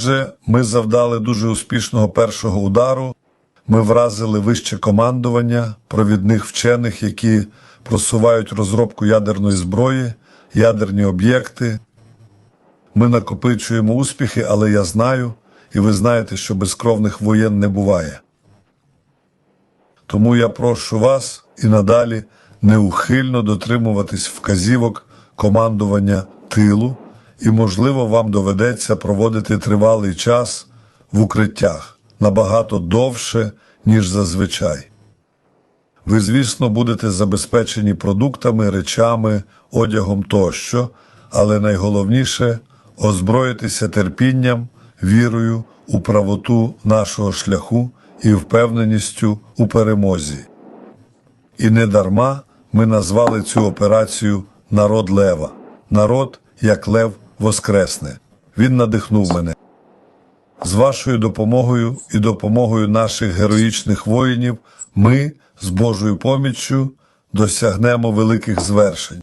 Отже, ми завдали дуже успішного першого удару. Ми вразили вище командування провідних вчених, які просувають розробку ядерної зброї, ядерні об'єкти. Ми накопичуємо успіхи, але я знаю, і ви знаєте, що безкровних воєн не буває. Тому я прошу вас і надалі неухильно дотримуватись вказівок командування тилу, і, можливо, вам доведеться проводити тривалий час в укриттях набагато довше, ніж зазвичай. Ви, звісно, будете забезпечені продуктами, речами, одягом тощо, але найголовніше озброїтися терпінням, вірою у правоту нашого шляху і впевненістю у перемозі. І не дарма ми назвали цю операцію Народ Лева. Народ, як Лев Воскресне. Він надихнув мене. З вашою допомогою і допомогою наших героїчних воїнів ми з Божою поміччю досягнемо великих звершень.